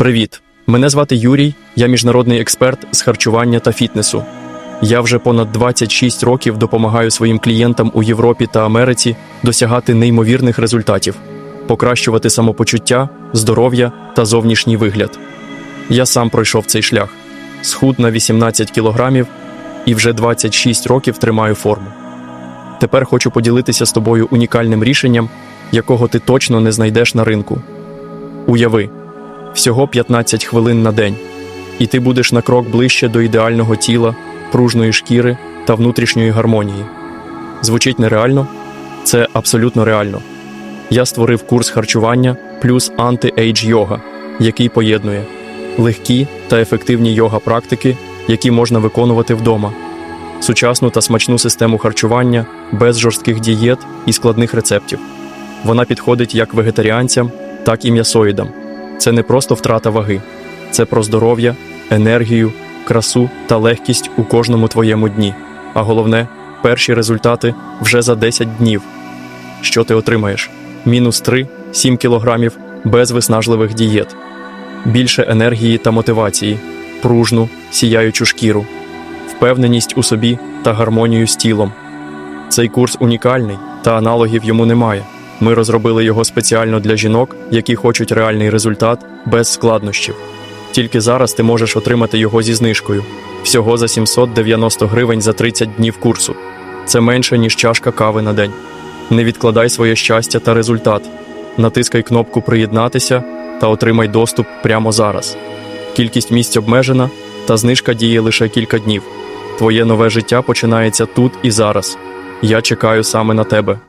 Привіт! Мене звати Юрій, я міжнародний експерт з харчування та фітнесу. Я вже понад 26 років допомагаю своїм клієнтам у Європі та Америці досягати неймовірних результатів, покращувати самопочуття, здоров'я та зовнішній вигляд. Я сам пройшов цей шлях, схуд на 18 кілограмів і вже 26 років тримаю форму. Тепер хочу поділитися з тобою унікальним рішенням, якого ти точно не знайдеш на ринку. Уяви, всього 15 хвилин на день, і ти будеш на крок ближче до ідеального тіла, пружної шкіри та внутрішньої гармонії. Звучить нереально? Це абсолютно реально. Я створив курс харчування плюс анти-ейдж йога, який поєднує легкі та ефективні йога практики, які можна виконувати вдома, сучасну та смачну систему харчування без жорстких дієт і складних рецептів. Вона підходить як вегетаріанцям, так і м'ясоїдам. Це не просто втрата ваги, це про здоров'я, енергію, красу та легкість у кожному твоєму дні. А головне, перші результати вже за 10 днів. Що ти отримаєш? Мінус 3-7 кілограмів без виснажливих дієт, більше енергії та мотивації, пружну, сіяючу шкіру, впевненість у собі та гармонію з тілом. Цей курс унікальний, та аналогів йому немає. Ми розробили його спеціально для жінок, які хочуть реальний результат без складнощів. Тільки зараз ти можеш отримати його зі знижкою всього за 790 гривень за 30 днів курсу. Це менше, ніж чашка кави на день. Не відкладай своє щастя та результат. Натискай кнопку Приєднатися та отримай доступ прямо зараз. Кількість місць обмежена, та знижка діє лише кілька днів. Твоє нове життя починається тут і зараз. Я чекаю саме на тебе.